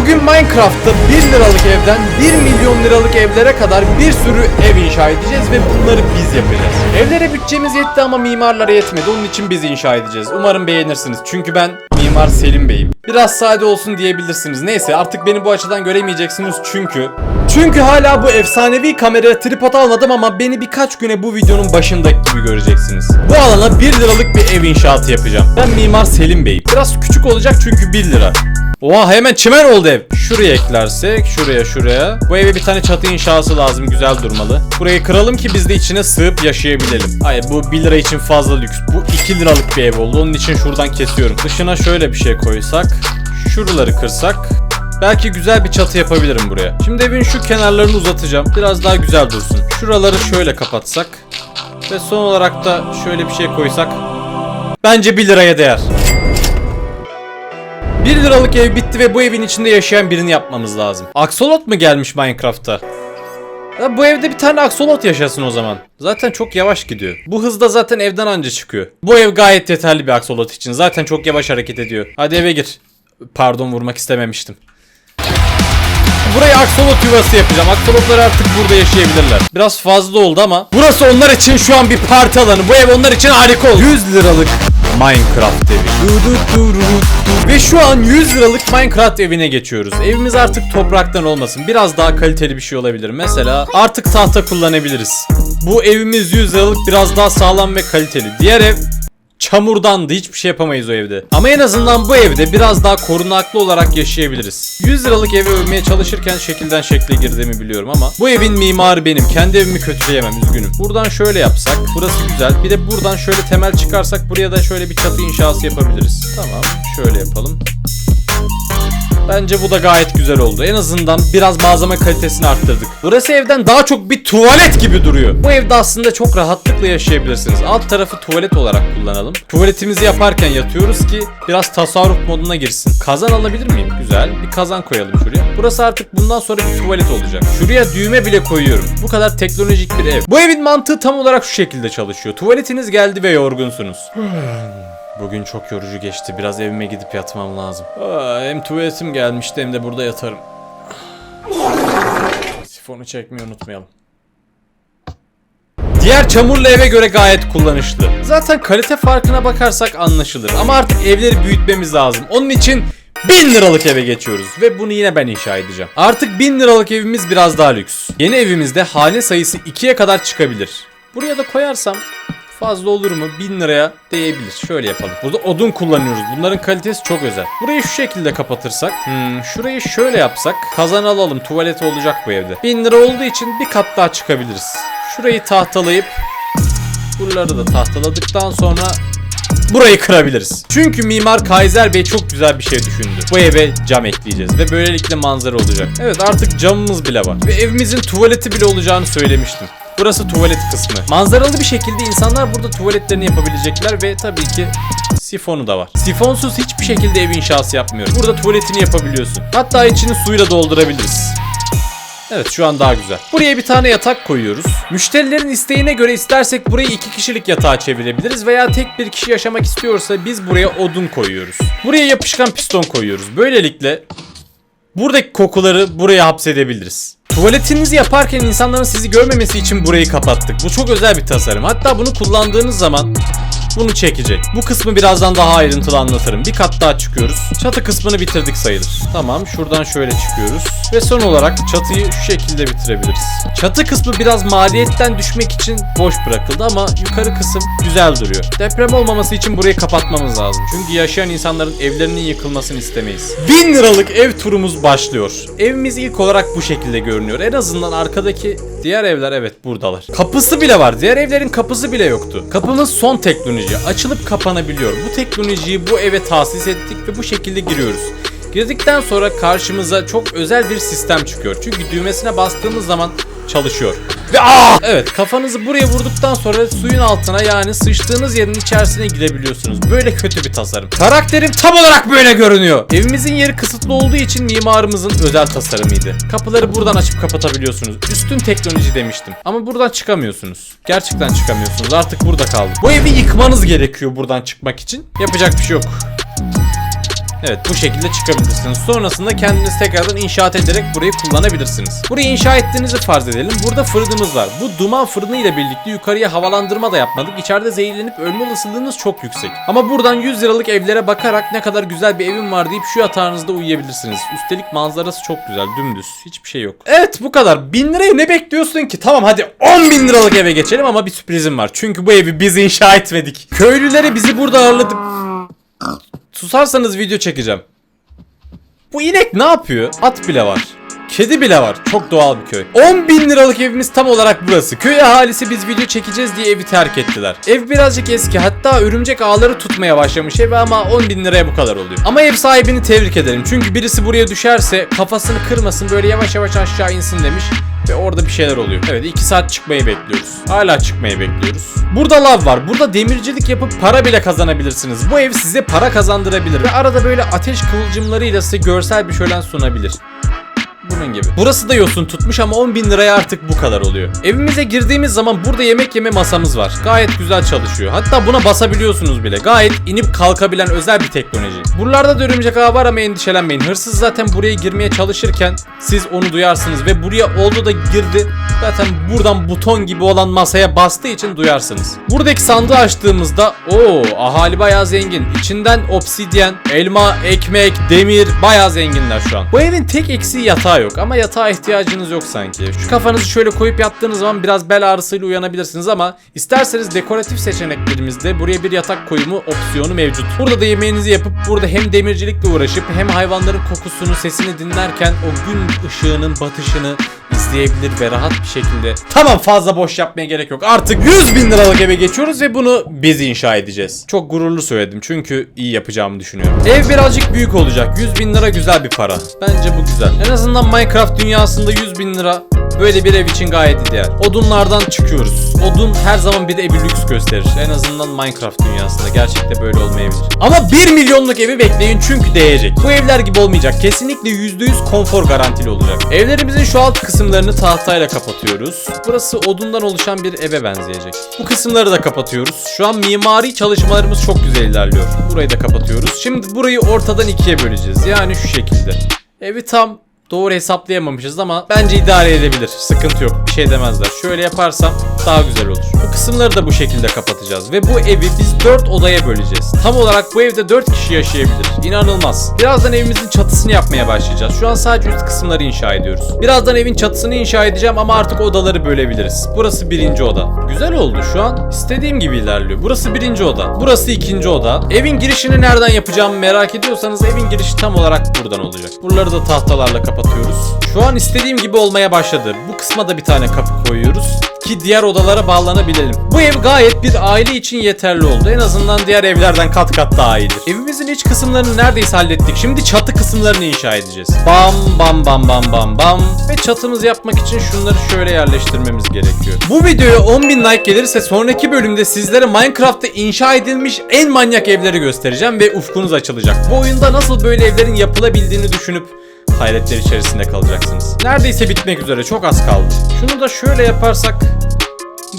Bugün Minecraft'ta 1 liralık evden 1 milyon liralık evlere kadar bir sürü ev inşa edeceğiz ve bunları biz yapacağız. Evlere bütçemiz yetti ama mimarlara yetmedi. Onun için biz inşa edeceğiz. Umarım beğenirsiniz. Çünkü ben Mimar Selim Bey'im. Biraz sade olsun diyebilirsiniz. Neyse artık beni bu açıdan göremeyeceksiniz çünkü çünkü hala bu efsanevi kameraya tripod almadım ama beni birkaç güne bu videonun başındaki gibi göreceksiniz. Bu alana 1 liralık bir ev inşaatı yapacağım. Ben Mimar Selim Bey. Biraz küçük olacak çünkü 1 lira. Oha hemen çimen oldu ev. Şuraya eklersek şuraya şuraya. Bu eve bir tane çatı inşası lazım güzel durmalı. Burayı kıralım ki biz de içine sığıp yaşayabilelim. Hayır bu 1 lira için fazla lüks. Bu 2 liralık bir ev oldu. Onun için şuradan kesiyorum. Dışına şöyle bir şey koysak. Şuraları kırsak. Belki güzel bir çatı yapabilirim buraya. Şimdi evin şu kenarlarını uzatacağım. Biraz daha güzel dursun. Şuraları şöyle kapatsak. Ve son olarak da şöyle bir şey koysak. Bence 1 liraya değer. 1 liralık ev bitti ve bu evin içinde yaşayan birini yapmamız lazım. Aksolot mu gelmiş Minecraft'ta? Ya bu evde bir tane aksolot yaşasın o zaman. Zaten çok yavaş gidiyor. Bu hızda zaten evden anca çıkıyor. Bu ev gayet yeterli bir aksolot için. Zaten çok yavaş hareket ediyor. Hadi eve gir. Pardon vurmak istememiştim. Burayı aksolot yuvası yapacağım. Aksolotlar artık burada yaşayabilirler. Biraz fazla oldu ama burası onlar için şu an bir parti alanı. Bu ev onlar için harika oldu. 100 liralık Minecraft evi. Ve şu an 100 liralık Minecraft evine geçiyoruz. Evimiz artık topraktan olmasın. Biraz daha kaliteli bir şey olabilir. Mesela artık tahta kullanabiliriz. Bu evimiz 100 liralık biraz daha sağlam ve kaliteli. Diğer ev Çamurdandı hiçbir şey yapamayız o evde. Ama en azından bu evde biraz daha korunaklı olarak yaşayabiliriz. 100 liralık evi övmeye çalışırken şekilden şekle girdiğimi biliyorum ama bu evin mimarı benim. Kendi evimi kötüleyemem üzgünüm. Buradan şöyle yapsak burası güzel. Bir de buradan şöyle temel çıkarsak buraya da şöyle bir çatı inşası yapabiliriz. Tamam şöyle yapalım. Bence bu da gayet güzel oldu. En azından biraz malzeme kalitesini arttırdık. Burası evden daha çok bir tuvalet gibi duruyor. Bu evde aslında çok rahatlıkla yaşayabilirsiniz. Alt tarafı tuvalet olarak kullanalım. Tuvaletimizi yaparken yatıyoruz ki biraz tasarruf moduna girsin. Kazan alabilir miyim? Güzel. Bir kazan koyalım şuraya. Burası artık bundan sonra bir tuvalet olacak. Şuraya düğme bile koyuyorum. Bu kadar teknolojik bir ev. Bu evin mantığı tam olarak şu şekilde çalışıyor. Tuvaletiniz geldi ve yorgunsunuz. Bugün çok yorucu geçti. Biraz evime gidip yatmam lazım. Aa, hem tuvaletim gelmişti hem de burada yatarım. Sifonu çekmeyi unutmayalım. Diğer çamurlu eve göre gayet kullanışlı. Zaten kalite farkına bakarsak anlaşılır. Ama artık evleri büyütmemiz lazım. Onun için 1000 liralık eve geçiyoruz ve bunu yine ben inşa edeceğim. Artık 1000 liralık evimiz biraz daha lüks. Yeni evimizde hane sayısı 2'ye kadar çıkabilir. Buraya da koyarsam fazla olur mu? 1000 liraya değebilir. Şöyle yapalım. Burada odun kullanıyoruz. Bunların kalitesi çok özel. Burayı şu şekilde kapatırsak. Hmm, şurayı şöyle yapsak. Kazan alalım. Tuvalet olacak bu evde. 1000 lira olduğu için bir kat daha çıkabiliriz. Şurayı tahtalayıp buraları da tahtaladıktan sonra burayı kırabiliriz. Çünkü mimar Kaiser Bey çok güzel bir şey düşündü. Bu eve cam ekleyeceğiz ve böylelikle manzara olacak. Evet artık camımız bile var. Ve evimizin tuvaleti bile olacağını söylemiştim. Burası tuvalet kısmı. Manzaralı bir şekilde insanlar burada tuvaletlerini yapabilecekler ve tabii ki sifonu da var. Sifonsuz hiçbir şekilde ev inşası yapmıyoruz. Burada tuvaletini yapabiliyorsun. Hatta içini suyla doldurabiliriz. Evet şu an daha güzel. Buraya bir tane yatak koyuyoruz. Müşterilerin isteğine göre istersek burayı iki kişilik yatağa çevirebiliriz veya tek bir kişi yaşamak istiyorsa biz buraya odun koyuyoruz. Buraya yapışkan piston koyuyoruz. Böylelikle buradaki kokuları buraya hapsedebiliriz. Tuvaletinizi yaparken insanların sizi görmemesi için burayı kapattık. Bu çok özel bir tasarım. Hatta bunu kullandığınız zaman bunu çekecek. Bu kısmı birazdan daha ayrıntılı anlatırım. Bir kat daha çıkıyoruz. Çatı kısmını bitirdik sayılır. Tamam şuradan şöyle çıkıyoruz. Ve son olarak çatıyı şu şekilde bitirebiliriz. Çatı kısmı biraz maliyetten düşmek için boş bırakıldı ama yukarı kısım güzel duruyor. Deprem olmaması için burayı kapatmamız lazım. Çünkü yaşayan insanların evlerinin yıkılmasını istemeyiz. 1000 liralık ev turumuz başlıyor. Evimiz ilk olarak bu şekilde görünüyor. En azından arkadaki diğer evler evet buradalar. Kapısı bile var. Diğer evlerin kapısı bile yoktu. Kapımız son teknoloji. Açılıp kapanabiliyor. Bu teknolojiyi bu eve tahsis ettik ve bu şekilde giriyoruz. Girdikten sonra karşımıza çok özel bir sistem çıkıyor. Çünkü düğmesine bastığımız zaman çalışıyor. Ve aa! Evet kafanızı buraya vurduktan sonra suyun altına yani sıçtığınız yerin içerisine girebiliyorsunuz. Böyle kötü bir tasarım. Karakterim tam olarak böyle görünüyor. Evimizin yeri kısıtlı olduğu için mimarımızın özel tasarımıydı. Kapıları buradan açıp kapatabiliyorsunuz. Üstün teknoloji demiştim. Ama buradan çıkamıyorsunuz. Gerçekten çıkamıyorsunuz. Artık burada kaldık. Bu evi yıkmanız gerekiyor buradan çıkmak için. Yapacak bir şey yok. Evet bu şekilde çıkabilirsiniz. Sonrasında kendiniz tekrardan inşaat ederek burayı kullanabilirsiniz. Burayı inşa ettiğinizi farz edelim. Burada fırınımız var. Bu duman fırını ile birlikte yukarıya havalandırma da yapmadık. İçeride zehirlenip ölme olasılığınız çok yüksek. Ama buradan 100 liralık evlere bakarak ne kadar güzel bir evim var deyip şu yatağınızda uyuyabilirsiniz. Üstelik manzarası çok güzel. Dümdüz. Hiçbir şey yok. Evet bu kadar. 1000 liraya ne bekliyorsun ki? Tamam hadi 10 bin liralık eve geçelim ama bir sürprizim var. Çünkü bu evi biz inşa etmedik. Köylüleri bizi burada ağırladık. Susarsanız video çekeceğim. Bu inek ne yapıyor? At bile var. Kedi bile var. Çok doğal bir köy. 10 bin liralık evimiz tam olarak burası. Köy ahalisi biz video çekeceğiz diye evi terk ettiler. Ev birazcık eski. Hatta örümcek ağları tutmaya başlamış ev ama 10 bin liraya bu kadar oluyor. Ama ev sahibini tebrik ederim. Çünkü birisi buraya düşerse kafasını kırmasın böyle yavaş yavaş aşağı insin demiş. Ve orada bir şeyler oluyor. Evet 2 saat çıkmayı bekliyoruz. Hala çıkmayı bekliyoruz. Burada lav var. Burada demircilik yapıp para bile kazanabilirsiniz. Bu ev size para kazandırabilir. Ve arada böyle ateş kıvılcımlarıyla size görsel bir şölen sunabilir. Bunun gibi. Burası da yosun tutmuş ama 10 bin liraya artık bu kadar oluyor. Evimize girdiğimiz zaman burada yemek yeme masamız var. Gayet güzel çalışıyor. Hatta buna basabiliyorsunuz bile. Gayet inip kalkabilen özel bir teknoloji. Buralarda da örümcek ağı var ama endişelenmeyin. Hırsız zaten buraya girmeye çalışırken siz onu duyarsınız ve buraya oldu da girdi. Zaten buradan buton gibi olan masaya bastığı için duyarsınız. Buradaki sandığı açtığımızda o ahali bayağı zengin. İçinden obsidyen, elma, ekmek, demir bayağı zenginler şu an. Bu evin tek eksiği yatağı yok ama yatağa ihtiyacınız yok sanki. Şu kafanızı şöyle koyup yattığınız zaman biraz bel ağrısıyla uyanabilirsiniz ama isterseniz dekoratif seçeneklerimizde buraya bir yatak koyumu opsiyonu mevcut. Burada da yemeğinizi yapıp burada hem demircilikle uğraşıp hem hayvanların kokusunu, sesini dinlerken o gün ışığının batışını izleyebilir ve rahat bir şekilde tamam fazla boş yapmaya gerek yok artık 100 bin liralık eve geçiyoruz ve bunu biz inşa edeceğiz. Çok gururlu söyledim çünkü iyi yapacağımı düşünüyorum. Ev birazcık büyük olacak 100 bin lira güzel bir para. Bence bu güzel. En azından Minecraft dünyasında 100 bin lira Böyle bir ev için gayet ideal. Odunlardan çıkıyoruz. Odun her zaman bir evi lüks gösterir. En azından Minecraft dünyasında gerçekte böyle olmayabilir. Ama 1 milyonluk evi bekleyin çünkü değecek. Bu evler gibi olmayacak. Kesinlikle %100 konfor garantili olacak. Evlerimizin şu alt kısımlarını tahtayla kapatıyoruz. Burası odundan oluşan bir eve benzeyecek. Bu kısımları da kapatıyoruz. Şu an mimari çalışmalarımız çok güzel ilerliyor. Burayı da kapatıyoruz. Şimdi burayı ortadan ikiye böleceğiz. Yani şu şekilde. Evi tam Doğru hesaplayamamışız ama bence idare edebilir. Sıkıntı yok. Bir şey demezler. Şöyle yaparsam daha güzel olur. Bu kısımları da bu şekilde kapatacağız ve bu evi biz 4 odaya böleceğiz. Tam olarak bu evde 4 kişi yaşayabilir. İnanılmaz. Birazdan evimizin çatısını yapmaya başlayacağız. Şu an sadece üst kısımları inşa ediyoruz. Birazdan evin çatısını inşa edeceğim ama artık odaları bölebiliriz. Burası birinci oda. Güzel oldu şu an. istediğim gibi ilerliyor. Burası birinci oda. Burası ikinci oda. Evin girişini nereden yapacağımı merak ediyorsanız evin girişi tam olarak buradan olacak. Buraları da tahtalarla kapatıyoruz. Şu an istediğim gibi olmaya başladı. Bu kısma da bir tane kapı koyuyoruz ki diğer odalara bağlanabilelim. Bu ev gayet bir aile için yeterli oldu. En azından diğer evlerden kat kat daha iyidir. Evimizin iç kısımlarını neredeyse hallettik. Şimdi çatı kısımlarını inşa edeceğiz. Bam bam bam bam bam bam. Ve çatımızı yapmak için şunları şöyle yerleştirmemiz gerekiyor. Bu videoya 10.000 like gelirse sonraki bölümde sizlere Minecraft'ta inşa edilmiş en manyak evleri göstereceğim ve ufkunuz açılacak. Bu oyunda nasıl böyle evlerin yapılabildiğini düşünüp hayretler içerisinde kalacaksınız. Neredeyse bitmek üzere çok az kaldı. Şunu da şöyle yaparsak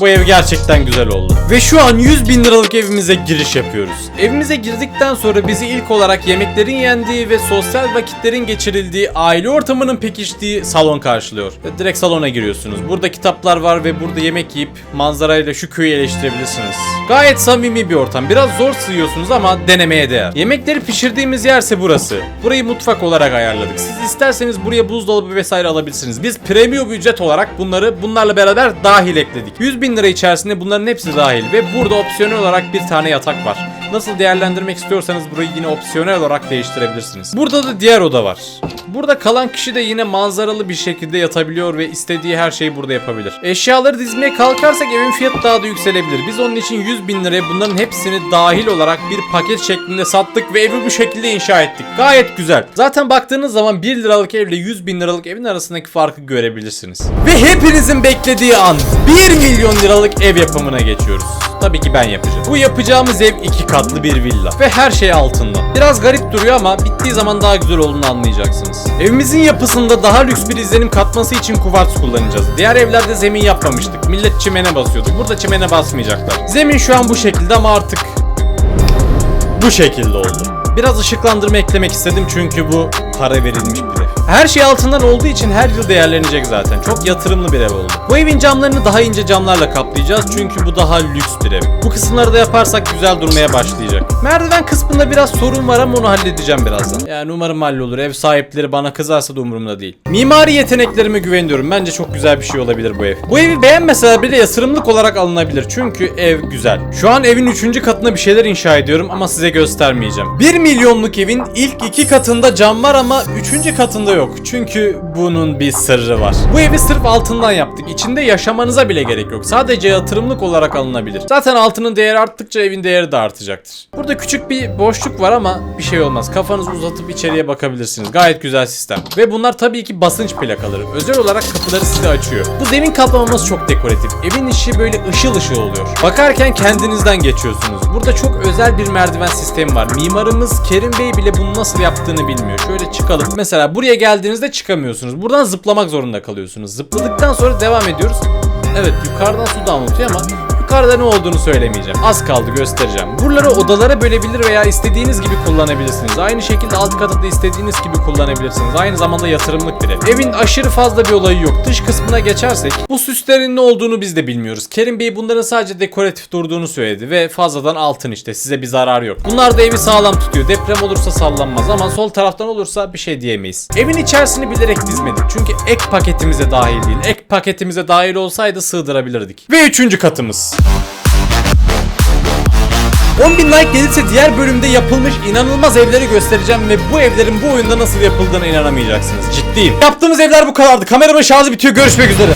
bu ev gerçekten güzel oldu. Ve şu an 100 bin liralık evimize giriş yapıyoruz. Evimize girdikten sonra bizi ilk olarak yemeklerin yendiği ve sosyal vakitlerin geçirildiği, aile ortamının pekiştiği salon karşılıyor. Direkt salona giriyorsunuz. Burada kitaplar var ve burada yemek yiyip manzarayla şu köyü eleştirebilirsiniz. Gayet samimi bir ortam. Biraz zor sığıyorsunuz ama denemeye değer. Yemekleri pişirdiğimiz yerse burası. Burayı mutfak olarak ayarladık. Siz isterseniz buraya buzdolabı vesaire alabilirsiniz. Biz premium ücret olarak bunları bunlarla beraber dahil ekledik. 100 bin lira içerisinde bunların hepsi dahil ve burada opsiyonel olarak bir tane yatak var. Nasıl değerlendirmek istiyorsanız burayı yine opsiyonel olarak değiştirebilirsiniz. Burada da diğer oda var. Burada kalan kişi de yine manzaralı bir şekilde yatabiliyor ve istediği her şeyi burada yapabilir. Eşyaları dizmeye kalkarsak evin fiyatı daha da yükselebilir. Biz onun için 100 bin liraya bunların hepsini dahil olarak bir paket şeklinde sattık ve evi bu şekilde inşa ettik. Gayet güzel. Zaten baktığınız zaman 1 liralık evle 100 bin liralık evin arasındaki farkı görebilirsiniz. Ve hepinizin beklediği an 1 milyon liralık ev yapımına geçiyoruz. Tabii ki ben yapacağım. Bu yapacağımız ev iki katlı bir villa ve her şey altından. Biraz garip duruyor ama bittiği zaman daha güzel olduğunu anlayacaksınız. Evimizin yapısında daha lüks bir izlenim katması için kuvars kullanacağız. Diğer evlerde zemin yapmamıştık. Millet çimene basıyorduk. Burada çimene basmayacaklar. Zemin şu an bu şekilde ama artık bu şekilde oldu. Biraz ışıklandırma eklemek istedim çünkü bu para verilmiş bir ev. Her şey altından olduğu için her yıl değerlenecek zaten. Çok yatırımlı bir ev oldu. Bu evin camlarını daha ince camlarla kaplayacağız çünkü bu daha lüks bir ev. Bu kısımları da yaparsak güzel durmaya başlayacak. Merdiven kısmında biraz sorun var ama onu halledeceğim birazdan. Yani umarım hallolur. Ev sahipleri bana kızarsa da umurumda değil. Mimari yeteneklerime güveniyorum. Bence çok güzel bir şey olabilir bu ev. Bu evi beğenmeseler bile yatırımlık olarak alınabilir. Çünkü ev güzel. Şu an evin 3. katına bir şeyler inşa ediyorum ama size göstermeyeceğim. 1 milyonluk evin ilk iki katında cam var ama 3. katında yok. Çünkü bunun bir sırrı var. Bu evi sırf altından yaptık. İçinde yaşamanıza bile gerek yok. Sadece yatırımlık olarak alınabilir. Zaten altının değeri arttıkça evin değeri de artacaktır. Burada küçük bir boşluk var ama bir şey olmaz. Kafanızı uzatıp içeriye bakabilirsiniz. Gayet güzel sistem. Ve bunlar tabii ki basınç plakaları. Özel olarak kapıları size açıyor. Bu zemin kaplaması çok dekoratif. Evin içi böyle ışıl ışıl oluyor. Bakarken kendinizden geçiyorsunuz. Burada çok özel bir merdiven sistemi var. Mimarımız Kerim Bey bile bunu nasıl yaptığını bilmiyor. Şöyle çıkalım. Mesela buraya geldiğinizde çıkamıyorsunuz. Buradan zıplamak zorunda kalıyorsunuz. Zıpladıktan sonra devam ediyoruz. Evet yukarıdan su damlatıyor ama yukarıda ne olduğunu söylemeyeceğim. Az kaldı göstereceğim. Buraları odalara bölebilir veya istediğiniz gibi kullanabilirsiniz. Aynı şekilde alt katı da istediğiniz gibi kullanabilirsiniz. Aynı zamanda yatırımlık bir ev. Evin aşırı fazla bir olayı yok. Dış kısmına geçersek bu süslerin ne olduğunu biz de bilmiyoruz. Kerim Bey bunların sadece dekoratif durduğunu söyledi ve fazladan altın işte size bir zarar yok. Bunlar da evi sağlam tutuyor. Deprem olursa sallanmaz ama sol taraftan olursa bir şey diyemeyiz. Evin içerisini bilerek dizmedik. Çünkü ek paketimize dahil değil. Ek paketimize dahil olsaydı sığdırabilirdik. Ve üçüncü katımız. 10.000 like gelirse diğer bölümde yapılmış inanılmaz evleri göstereceğim ve bu evlerin bu oyunda nasıl yapıldığına inanamayacaksınız. Ciddiyim. Yaptığımız evler bu kadardı. Kameramın şarjı bitiyor. Görüşmek üzere.